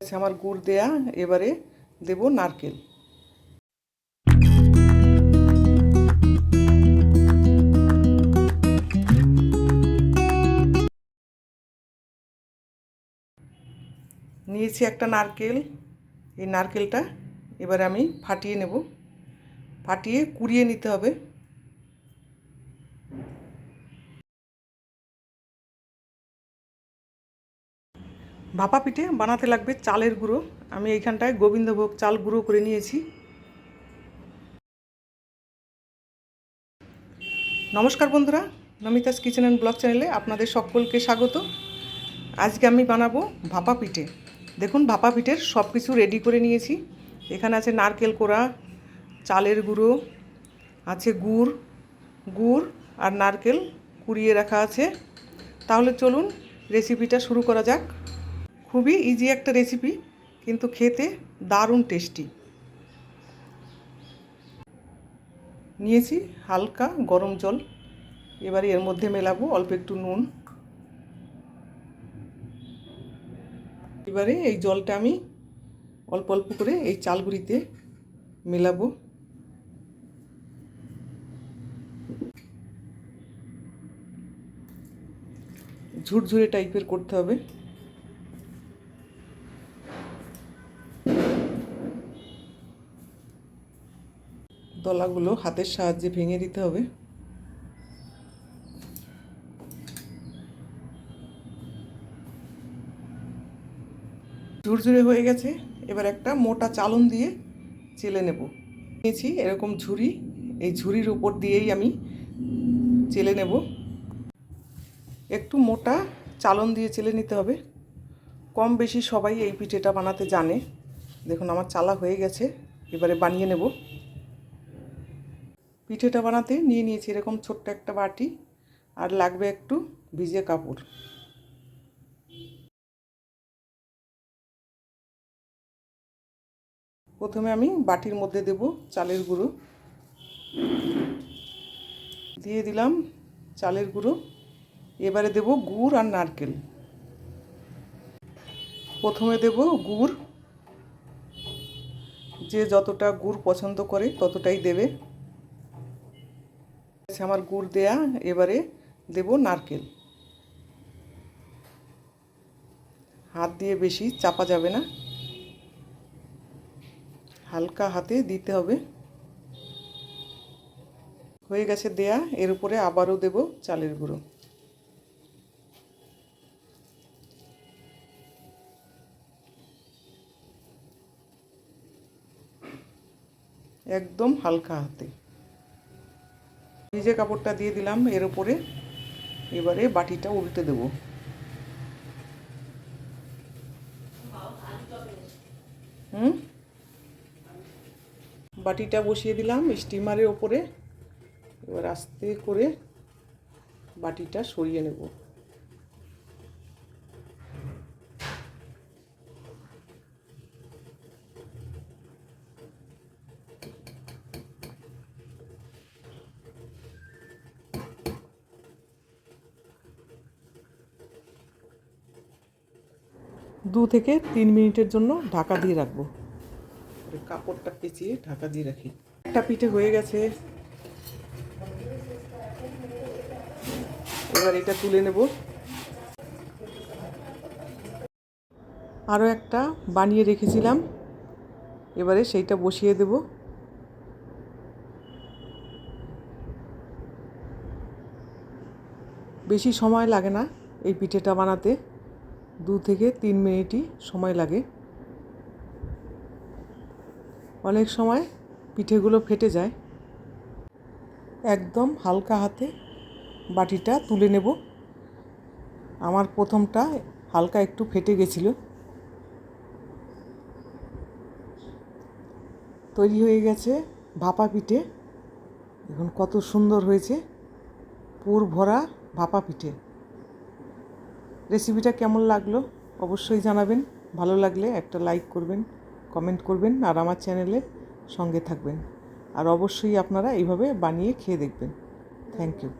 আমার গুড় দেয়া, এবারে দেব নারকেল। নিয়েছি একটা নারকেল। এই নারকেলটা এবারে আমি ফাটিয়ে নেব। ফাটিয়ে কুড়িয়ে নিতে হবে। ভাপা পিঠে বানাতে লাগবে চালের গুঁড়ো। আমি এইখানটায় গোবিন্দভোগ চাল গুঁড়ো করে নিয়েছি। নমস্কার বন্ধুরা, নমিতাস কিচেন অ্যান্ড ব্লগ চ্যানেলে আপনাদের সকলকে স্বাগত। আজকে আমি বানাবো ভাপা পিঠে। দেখুন, ভাপা পিঠের সব কিছু রেডি করে নিয়েছি। এখানে আছে নারকেল কোড়া, চালের গুঁড়ো, আছে গুড় গুড় আর নারকেল কুড়িয়ে রাখা আছে। তাহলে চলুন রেসিপিটা শুরু করা যাক। খুবই ইজি একটা রেসিপি কিন্তু খেতে দারুণ টেস্টি নিয়েছি হালকা গরম জল, এবারে এর মধ্যে মেলাবো অল্প একটু নুন। এবারে এই জলটা আমি অল্প অল্প করে এই চালগুড়িতে মেলাবো। ঝুরঝুরে টাইপের করতে হবে। দলাগুলো হাতের সাহায্যে ভেঙে দিতে হবে। ঝুরঝুরে হয়ে গেছে। এবার একটা মোটা চালন দিয়ে চেলে নেব। নিয়েছি এরকম ঝুড়ি। এই ঝুড়ির উপর দিয়েই আমি চেলে নেব। একটু মোটা চালন দিয়ে চেলে নিতে হবে। কম বেশি সবাই এই পিঠেটা বানাতে জানে। দেখুন, আমার চালা হয়ে গেছে। এবারে বানিয়ে নেব। পিঠেটা বানাতে নিয়ে নিয়েছি এরকম ছোট্ট একটা বাটি আর লাগবে একটু ভিজে কাপড়। প্রথমে আমি বাটির মধ্যে দেব চালের গুঁড়ো। দিয়ে দিলাম চালের গুঁড়ো। এবারে দেব গুড় আর নারকেল। প্রথমে দেব গুড়। যে যতটা গুড় পছন্দ করে ততটাই দেবে। আচ্ছা, আমার গুড় দেয়া এবারে দেব নারকেল। হাত দিয়ে বেশি চাপা যাবে না। হালকা হাতে দিতে হবে। হয়ে গেছে দেয়া এর উপরে আবারও দেব চালের গুঁড়ো। একদম হালকা হাতে। ভিজে কাপড়টা দিয়ে দিলাম এর উপরে। এবারে বাটিটা উল্টে দেব। হুম? বাটিটা বসিয়ে দিলাম স্টিমারের ওপরে এবার আস্তে করে বাটিটা সরিয়ে নেব। দু থেকে তিন মিনিটের জন্য ঢাকা দিয়ে রাখব। কাপড়টা পেঁচিয়ে ঢাকা দিয়ে রাখি। একটা পিঠে হয়ে গেছে। এবার এটা তুলে নেব। আরও একটা বানিয়ে রেখেছিলাম। এবারে সেইটা বসিয়ে দেব। বেশি সময় লাগে না এই পিঠেটা বানাতে। দু থেকে তিন মিনিটই সময় লাগে। অনেক সময় পিঠেগুলো ফেটে যায়। একদম হালকা হাতে বাটিটা তুলে নেব। আমার প্রথমটা হালকা একটু ফেটে গেছিল। তৈরি হয়ে গেছে ভাপা পিঠে। এখন কত সুন্দর হয়েছে। পুর ভরা ভাপা পিঠে। রেসিপিটা কেমন লাগল? অবশ্যই জানাবেন। ভালো লাগলে একটা লাইক করবেন কমেন্ট করবেন, আর আমার চ্যানেলে সঙ্গে থাকবেন। আর অবশ্যই আপনারা এইভাবে বানিয়ে খেয়ে দেখবেন। Thank you